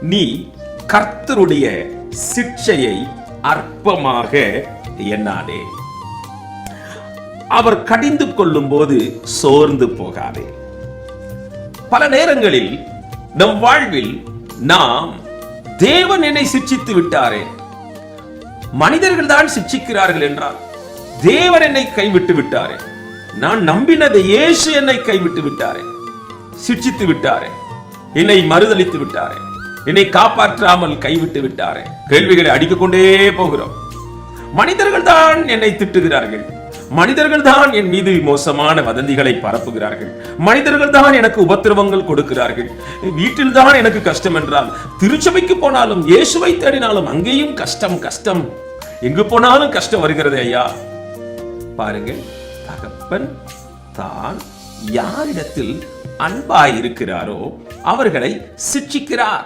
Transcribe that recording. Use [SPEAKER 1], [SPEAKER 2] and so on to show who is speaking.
[SPEAKER 1] நீ கர்த்தருடைய சிக்ஷையை அற்பமாக எண்ணாதே. அவர் கடிந்து கொள்ளும் போது சோர்ந்து போகாதே. பல நேரங்களில் நம் வாழ்வில் நாம் தேவன் என்னை சிக்ஷித்து விட்டாரே. மனிதர்கள் தான் சிக்ஷிக்கிறார்கள் என்றால் தேவன் என்னை கைவிட்டு விட்டாரே. நான் நம்பினதை இயேசு என்னை கைவிட்டு விட்டாரே. சிக்ஷித்து விட்டாரே. என்னை மறுதலித்து விட்டாரே. என்னை காப்பாற்றாமல் கைவிட்டு விட்டாரே. கேள்விகளை அடித்துக் கொண்டே போகிறோம். மனிதர்கள் தான் என்னை திட்டுகிறார்கள். மனிதர்கள் தான் என் மீது மோசமான வதந்திகளை பரப்புகிறார்கள். மனிதர்கள் தான் எனக்கு உபத்திரவங்கள் கொடுக்கிறார்கள். வீட்டில் தான் எனக்கு கஷ்டம் என்றால் திருச்சபைக்கு போனாலும் இயேசுவை தேடினாலும் அங்கேயும் கஷ்டம் கஷ்டம். எங்கு போனாலும் கஷ்டம் வருகிறது ஐயா. பாருங்கள் தகப்பன் தான் யாரிடத்தில் அன்பாய் இருக்கிறாரோ அவர்களை சிக்ஷிக்கிறார்.